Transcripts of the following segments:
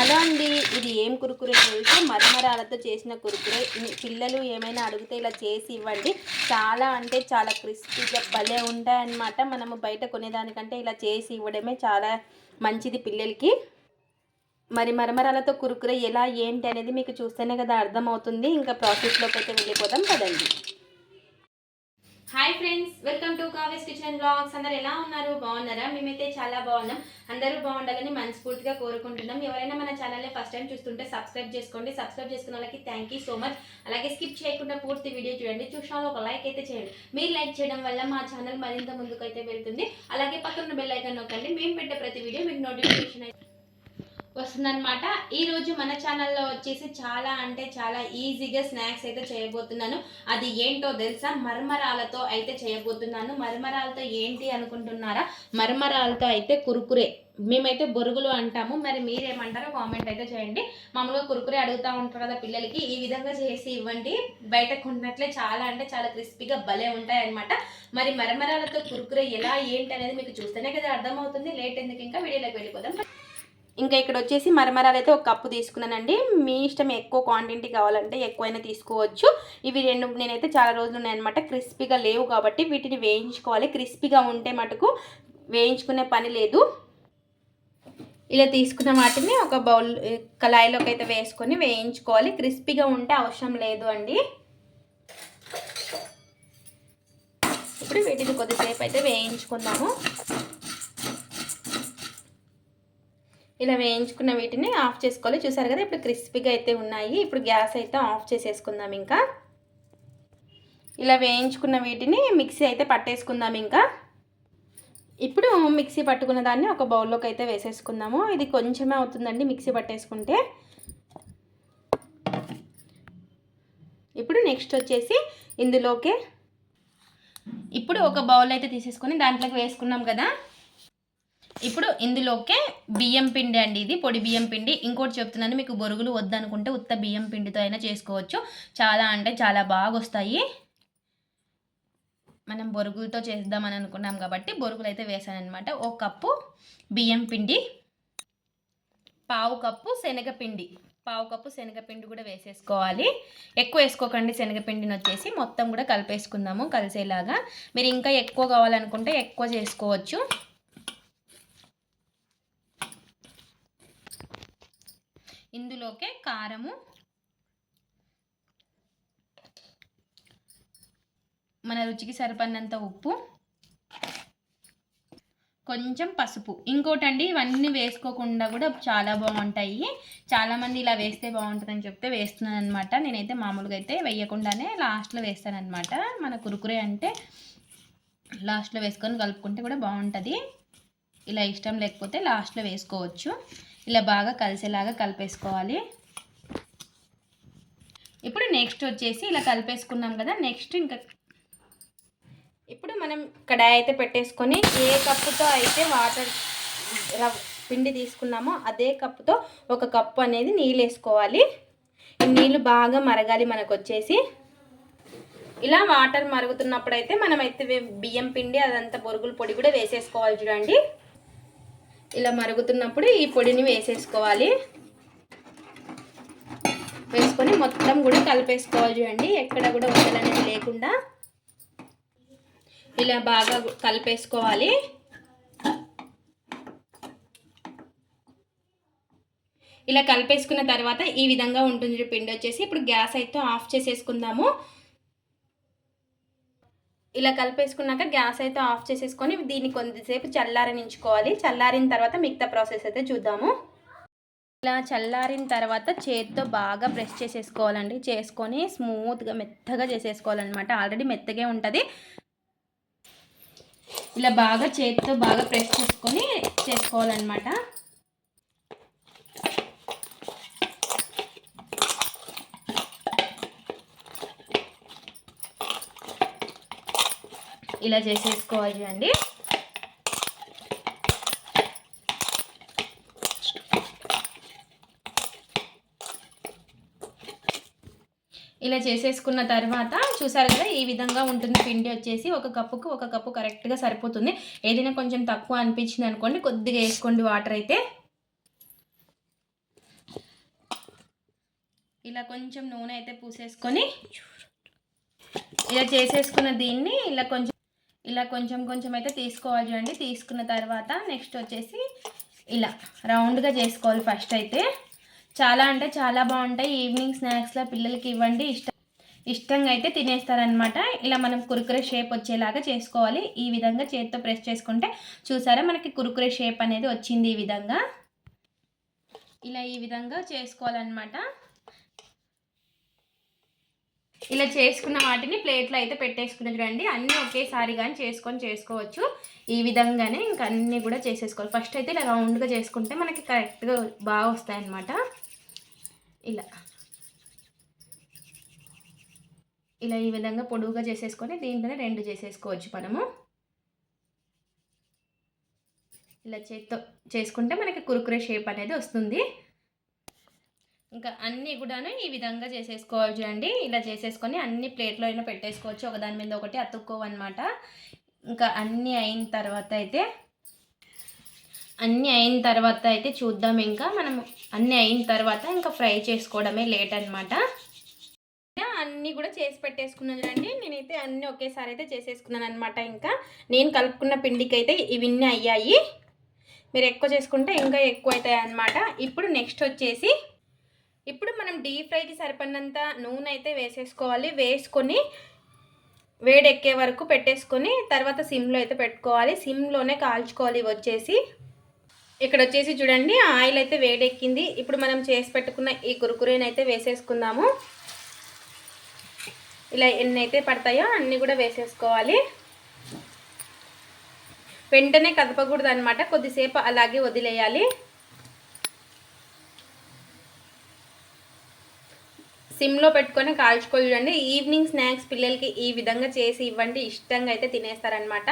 Hello అండి ఇది ఏం కురుకురే తెలుసు? మరమరాలతో చేసిన కురుకురే. పిల్లలు ఏమైనా అడిగితే ఇలా చేసి ఇవ్వండి. చాలా అంటే చాలా క్రిస్పీగా భలే ఉంటాయన్నమాట. మనము బయట కొనేదానికంటే ఇలా చేసి ఇవ్వడమే చాలా మంచిది పిల్లలకి. మరి మరమరాలతో కురుకురే ఎలా ఏంటి అనేది మీకు చూస్తేనే కదా అర్థమవుతుంది. ఇంకా ప్రాసెస్లోకి అయితే వెళ్ళిపోదాం కదండి హాయ్ ఫ్రెండ్స్ వెల్కమ్ టు కావేస్ కిచెన్ బ్లాగ్స్ అందరు ఎలా ఉన్నారు? బాగున్నారా? మేమైతే చాలా బాగున్నాం. అందరూ బాగుండాలని మనస్ఫూర్తిగా కోరుకుంటున్నాం. ఎవరైనా మన ఛానల్ని ఫస్ట్ టైం చూస్తుంటే సబ్స్క్రైబ్ చేసుకోండి. సబ్స్క్రైబ్ చేసుకున్న వాళ్ళకి థ్యాంక్ యూ సో మచ్ అలాగే స్కిప్ చేయకుండా పూర్తి వీడియో చూడండి. చూసిన ఒక లైక్ అయితే చేయండి. మీరు లైక్ చేయడం వల్ల మా ఛానల్ మరింత ముందుకు అయితే వెళ్తుంది. అలాగే పక్కన బెల్ ఐకాన్ నొక్కండి. మేము పెట్టే ప్రతి వీడియో మీకు నోటిఫికేషన్ అయితే వస్తుందన్నమాట. ఈరోజు మన ఛానల్లో వచ్చేసి చాలా అంటే చాలా ఈజీగా స్నాక్స్ అయితే చేయబోతున్నాను. అది ఏంటో తెలుసా? మర్మరాలతో అయితే చేయబోతున్నాను. మర్మరాలతో ఏంటి అనుకుంటున్నారా? మర్మరాలతో అయితే కురుకురే. మేమైతే బొరుగులు అంటాము. మరి మీరేమంటారో కామెంట్ అయితే చేయండి. మామూలుగా కురుకురే అడుగుతూ ఉంటారు కదా పిల్లలకి. ఈ విధంగా చేసి ఇవ్వండి. బయట కొన్నట్లే చాలా అంటే చాలా క్రిస్పీగా భలే ఉంటాయి అనమాట మరి మరమరాలతో కురుకురే ఎలా ఏంటి అనేది మీకు చూస్తేనే కదా అర్థమవుతుంది. లేట్ ఎందుకు ఇంకా వీడియోలోకి వెళ్ళిపోదాం. ఇంకా ఇక్కడ వచ్చేసి మరమరాలు అయితే ఒక కప్పు తీసుకున్నానండి. మీ ఇష్టం ఎక్కువ క్వాంటిటీ కావాలంటే ఎక్కువైనా తీసుకోవచ్చు. ఇవి రెండు నేనైతే చాలా రోజులు ఉన్నాయన్నమాట. క్రిస్పీగా లేవు కాబట్టి వీటిని వేయించుకోవాలి. క్రిస్పీగా ఉంటే మటుకు వేయించుకునే పని లేదు. ఇలా తీసుకున్న వాటిని ఒక బౌల్ కళాయిలోకి అయితే వేసుకొని వేయించుకోవాలి. క్రిస్పీగా ఉంటే అవసరం లేదు అండి. ఇప్పుడు వీటిని కొద్దిసేపు అయితే వేయించుకుందాము. ఇలా వేయించుకున్న వీటిని ఆఫ్ చేసుకోవాలి. చూసారు కదా ఇప్పుడు క్రిస్పీగా అయితే ఉన్నాయి. ఇప్పుడు గ్యాస్ అయితే ఆఫ్ చేసేసుకుందాం ఇంకా. ఇలా వేయించుకున్న వీటిని మిక్సీ అయితే పట్టేసుకుందాం ఇంకా. ఇప్పుడు మిక్సీ పట్టుకున్న దాన్ని ఒక బౌల్లోకి అయితే వేసేసుకుందాము. ఇది కొంచెమే అవుతుందండి మిక్సీ పట్టేసుకుంటే. ఇప్పుడు నెక్స్ట్ వచ్చేసి ఇందులోకే ఇప్పుడు ఒక బౌల్ అయితే తీసేసుకొని దాంట్లోకి వేసుకున్నాం కదా. ఇప్పుడు ఇందులోకే బియ్యం పిండి అండి ఇది. పొడి బియ్యం పిండి. ఇంకోటి చెప్తున్నాను మీకు బొరుగులు వద్దనుకుంటే ఉత్త బియ్యం పిండితో అయినా చేసుకోవచ్చు. చాలా అంటే చాలా బాగా వస్తాయి మనం బొరుగులతో చేద్దామని అనుకున్నాం కాబట్టి బొరుగులు అయితే వేసానమాట ఒక కప్పు బియ్యం పిండి పావు కప్పు శనగపిండి. పావు కప్పు శనగపిండి కూడా వేసేసుకోవాలి. ఎక్కువ వేసుకోకండి శనగపిండిని వచ్చేసి మొత్తం కూడా కలిపేసుకుందాము కలిసేలాగా. మీరు ఇంకా ఎక్కువ కావాలనుకుంటే ఎక్కువ చేసుకోవచ్చు. ఇందులోకే కారము. మన రుచికి సరిపడినంత ఉప్పు. కొంచెం పసుపు. ఇంకోటండి ఇవన్నీ వేసుకోకుండా కూడా చాలా బాగుంటాయి. చాలామంది ఇలా వేస్తే బాగుంటుందని చెప్తే వేస్తున్నాను అనమాట నేనైతే మామూలుగా అయితే వేయకుండానే లాస్ట్లో వేస్తాను అనమాట మన కురుకురే అంటే లాస్ట్లో వేసుకొని కలుపుకుంటే కూడా బాగుంటుంది. ఇలా ఇష్టం లేకపోతే లాస్ట్లో వేసుకోవచ్చు. ఇలా బాగా కలిసేలాగా కలిపేసుకోవాలి. ఇప్పుడు నెక్స్ట్ వచ్చేసి ఇలా కలిపేసుకున్నాం కదా నెక్స్ట్ ఇంకా ఇప్పుడు మనం కడాయి అయితే పెట్టేసుకొని ఏ కప్పుతో అయితే వాటర్ పిండి తీసుకున్నామో అదే కప్పుతో ఒక కప్పు అనేది నీళ్ళు వేసుకోవాలి. నీళ్ళు బాగా మరగాలి మనకు వచ్చేసి. ఇలా వాటర్ మరుగుతున్నప్పుడు అయితే మనమైతే బియ్యం పిండి అదంతా బొరుగుల పొడి కూడా వేసేసుకోవాలి చూడండి. ఇలా మరుగుతున్నప్పుడు ఈ పొడిని వేసేసుకోవాలి. వేసుకొని మొత్తం కూడా కలిపేసుకోవాలి చూడండి. ఎక్కడ కూడా ఉండలనేది లేకుండా ఇలా బాగా కలిపేసుకోవాలి. ఇలా కలిపేసుకున్న తర్వాత ఈ విధంగా ఉంటుంది పిండి వచ్చేసి. ఇప్పుడు గ్యాస్ అయితే ఆఫ్ చేసేసుకుందాము. ఇలా కలిపేసుకున్నాక గ్యాస్ అయితే ఆఫ్ చేసేసుకొని దీన్ని కొద్దిసేపు చల్లారనించుకోవాలి చల్లారిన తర్వాత మిగతా ప్రాసెస్ అయితే చూద్దాము. ఇలా చల్లారిన తర్వాత చేతితో బాగా ప్రెస్ చేసేసుకోవాలండి. చేసుకొని స్మూత్గా మెత్తగా చేసేసుకోవాలన్నమాట. ఆల్రెడీ మెత్తగే ఉంటుంది. ఇలా బాగా చేతితో బాగా ప్రెస్ చేసుకొని చేసుకోవాలన్నమాట. ఇలా చేసేసుకోవాలి అండి. ఇలా చేసేసుకున్న తర్వాత చూసారు కదా ఈ విధంగా ఉంటుంది పిండి వచ్చేసి. ఒక కప్పుకు ఒక కప్పు కరెక్ట్గా సరిపోతుంది. ఏదైనా కొంచెం తక్కువ అనిపించింది అనుకోండి కొద్దిగా వేసుకోండి వాటర్ అయితే. ఇలా కొంచెం నూనె అయితే పూసేసుకొని ఇలా చేసేసుకున్న దీన్ని ఇలా కొంచెం ఇలా కొంచెం కొంచెం అయితే తీసుకోవాలి చూడండి. తీసుకున్న తర్వాత నెక్స్ట్ వచ్చేసి ఇలా రౌండ్గా చేసుకోవాలి ఫస్ట్ అయితే. చాలా అంటే చాలా బాగుంటాయి. ఈవినింగ్ స్నాక్స్లో పిల్లలకి ఇవ్వండి. ఇష్టం ఇష్టంగా అయితే తినేస్తారనమాట ఇలా మనం కురుకురే షేప్ వచ్చేలాగా చేసుకోవాలి. ఈ విధంగా చేతితో ప్రెస్ చేసుకుంటే చూసారా మనకి కురుకురే షేప్ అనేది వచ్చింది ఈ విధంగా. ఇలా ఈ విధంగా చేసుకోవాలన్నమాట. ఇలా చేసుకున్న వాటిని ప్లేట్లో అయితే పెట్టేసుకుని చూడండి. అన్నీ ఒకేసారి కానీ చేసుకొని చేసుకోవచ్చు. ఈ విధంగానే ఇంకా అన్నీ కూడా చేసేసుకోవాలి. ఫస్ట్ అయితే ఇలా రౌండ్గా చేసుకుంటే మనకి కరెక్ట్గా బాగా వస్తాయి అన్నమాట ఇలా. ఇలా ఈ విధంగా పొడువుగా చేసేసుకొని దీంట్లోనే రెండు చేసేసుకోవచ్చు మనము. ఇలా చేత్తో చేసుకుంటే మనకి కురుకురే షేప్ అనేది వస్తుంది. ఇంకా అన్నీ కూడాను ఈ విధంగా చేసేసుకోవాలి చూడండి ఇలా చేసేసుకొని అన్ని ప్లేట్లో అయినా పెట్టేసుకోవచ్చు. ఒకదాని మీద ఒకటి అతుక్కోవన్నమాట. ఇంకా అన్నీ అయిన తర్వాత అయితే అన్నీ అయిన తర్వాత అయితే చూద్దాం ఇంకా. మనం అన్నీ అయిన తర్వాత ఇంకా ఫ్రై చేసుకోవడమే లేట్ అనమాట అన్నీ కూడా చేసి పెట్టేసుకున్నాను చూడండి నేనైతే అన్నీ ఒకేసారి అయితే చేసేసుకున్నాను అనమాట ఇంకా. నేను కలుపుకున్న పిండికి అయితే ఇవన్నీ అయ్యాయి. మీరు ఎక్కువ చేసుకుంటే ఇంకా ఎక్కువ అవుతాయి అనమాట ఇప్పుడు నెక్స్ట్ వచ్చేసి ఇప్పుడు మనం డీప్ ఫ్రైకి సరిపడినంత నూనె అయితే వేసేసుకోవాలి. వేసుకొని వేడెక్కే వరకు పెట్టేసుకొని తర్వాత సిమ్లో అయితే పెట్టుకోవాలి. సిమ్లోనే కాల్చుకోవాలి వచ్చేసి. ఇక్కడ వచ్చేసి చూడండి ఆయిల్ అయితే వేడెక్కింది. ఇప్పుడు మనం చేసి పెట్టుకున్న ఈ కురుకురేని అయితే వేసేసుకుందాము. ఇలా ఎన్ని అయితే పడతాయో అన్నీ కూడా వేసేసుకోవాలి. వెంటనే కదపకూడదు అనమాట కొద్దిసేపు అలాగే వదిలేయాలి. సిమ్లో పెట్టుకొని కాల్చుకొని చూడండి. ఈవినింగ్ స్నాక్స్ పిల్లలకి ఈ విధంగా చేసి ఇవ్వండి. ఇష్టంగా అయితే తినేస్తారనమాట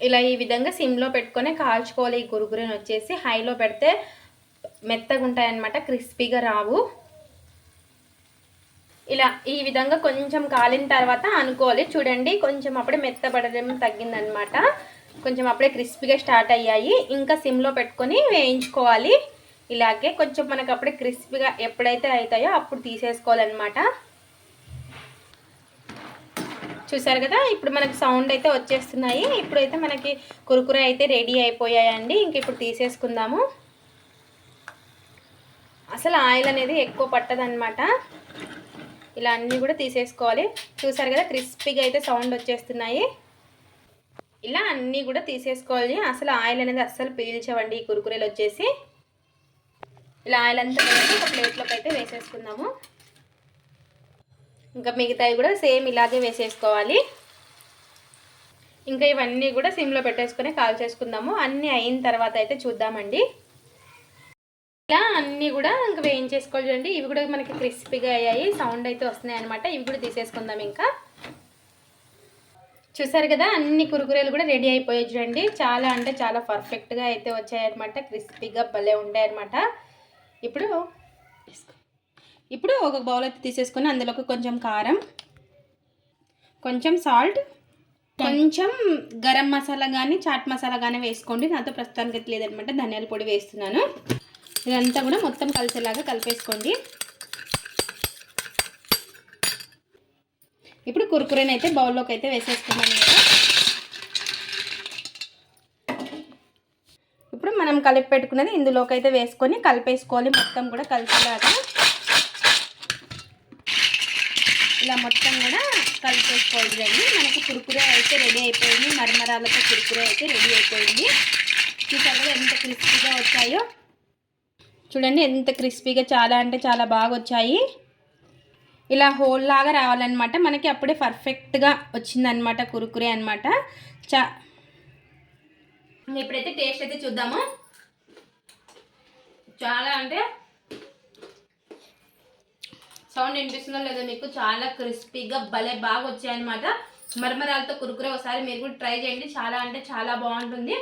ఇలా ఈ విధంగా సిమ్లో పెట్టుకొని కాల్చుకోవాలి. ఈ గురుగురిని వచ్చేసి హైలో పెడితే మెత్తగా ఉంటాయన్నమాట. క్రిస్పీగా రావు. ఇలా ఈ విధంగా కొంచెం కాలిన తర్వాత అనుకోవాలి. చూడండి కొంచెం అప్పుడే మెత్తపడడం తగ్గిందనమాట కొంచెం అప్పుడే క్రిస్పీగా స్టార్ట్ అయ్యాయి. ఇంకా సిమ్లో పెట్టుకొని వేయించుకోవాలి. ఇలాగే కొంచెం మనకు అప్పుడే క్రిస్పీగా ఎప్పుడైతే అవుతాయో అప్పుడు తీసేసుకోవాలన్నమాట. చూసారు కదా? ఇప్పుడు మనకి సౌండ్ అయితే వచ్చేస్తున్నాయి. ఇప్పుడైతే మనకి కురుకురే అయితే రెడీ అయిపోయాయండి. ఇంక ఇప్పుడు తీసేసుకుందాము. అసలు ఆయిల్ అనేది ఎక్కువ పట్టదనమాట ఇలా అన్నీ కూడా తీసేసుకోవాలి. చూసారు కదా? క్రిస్పీగా అయితే సౌండ్ వచ్చేస్తున్నాయి. ఇలా అన్నీ కూడా తీసేసుకోవాలి. అసలు ఆయిల్ అనేది అస్సలు పీల్చవండి ఈ కురుకురేలు వచ్చేసి. ఇలా ఆయిల్ అంతా ఒక ప్లేట్లోకి అయితే వేసేసుకుందాము. ఇంకా మిగతావి కూడా సేమ్ ఇలాగే వేసేసుకోవాలి. ఇంకా ఇవన్నీ కూడా సిమ్లో పెట్టేసుకొని కాల్ చేసుకుందాము. అన్నీ అయిన తర్వాత అయితే చూద్దామండి. ఇలా అన్నీ కూడా ఇంకా వేయించేసుకోవాలి చూడండి. ఇవి కూడా మనకి క్రిస్పీగా అయ్యాయి. సౌండ్ అయితే వస్తున్నాయి అనమాట ఇవి కూడా తీసేసుకుందాం ఇంకా. చూసారు కదా అన్ని కురుకురేలు కూడా రెడీ అయిపోయాయి చూడండి. చాలా అంటే చాలా పర్ఫెక్ట్గా అయితే వచ్చాయన్నమాట. క్రిస్పీగా భలే అనమాట ఇప్పుడు ఇప్పుడు ఒక బౌల్ అయితే తీసేసుకొని అందులోకి కొంచెం కారం కొంచెం సాల్ట్ కొంచెం గరం మసాలా కానీ చాట్ మసాలా కానీ వేసుకోండి. నాతో ప్రస్తుతానికి అయితే లేదనమాట. ధనియాల పొడి వేస్తున్నాను. ఇదంతా కూడా మొత్తం కలిసేలాగా కలిపేసుకోండి. ఇప్పుడు కురుకురేని అయితే బౌల్లోకి అయితే వేసేసుకున్నాను కదా ఇప్పుడు మనం కలిపి పెట్టుకున్నది ఇందులోకి అయితే వేసుకొని కలిపేసుకోవాలి. మొత్తం కూడా కలిసేలాగా ఇలా మొత్తం కూడా కలిపేసుకోవాలి రండి మనకి కురుకురే అయితే రెడీ అయిపోయింది. మరమరాలతో కురుకురే అయితే రెడీ అయిపోయింది. చూసారు ఎంత క్రిస్పీగా వచ్చాయో. చూడండి ఎంత క్రిస్పీగా చాలా అంటే చాలా బాగా వచ్చాయి. ఇలా హోల్ లాగా రావాలన్నమాట. మనకి అప్పుడే పర్ఫెక్ట్గా వచ్చిందనమాట కురుకురే అనమాట చా ఇప్పుడైతే టేస్ట్ అయితే చూద్దాము. చాలా అంటే సౌండ్ వినిపిస్తుందో లేదో మీకు చాలా క్రిస్పీగా భలే బాగా వచ్చాయన్నమాట. మరమరాలతో కురుకురే ఒకసారి మీరు కూడా ట్రై చేయండి. చాలా అంటే చాలా బాగుంటుంది.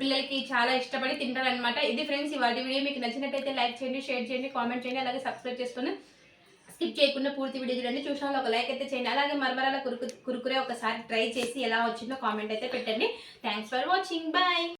పిల్లలకి చాలా ఇష్టపడి తింటారనమాట ఇది ఫ్రెండ్స్ ఇవాటి వీడియో మీకు నచ్చినట్టయితే లైక్ చేయండి షేర్ చేయండి కామెంట్ చేయండి అలాగే సబ్స్క్రైబ్ చేసుకుని స్కిప్ చేయకుండా పూర్తి వీడియో చూడండి. చూసిన ఒక లైక్ అయితే చేయండి. అలాగే మరమరాల కురుకు కురుకురే ఒకసారి ట్రై చేసి ఎలా వచ్చిందో కామెంట్ అయితే పెట్టండి. Thanks for watching bye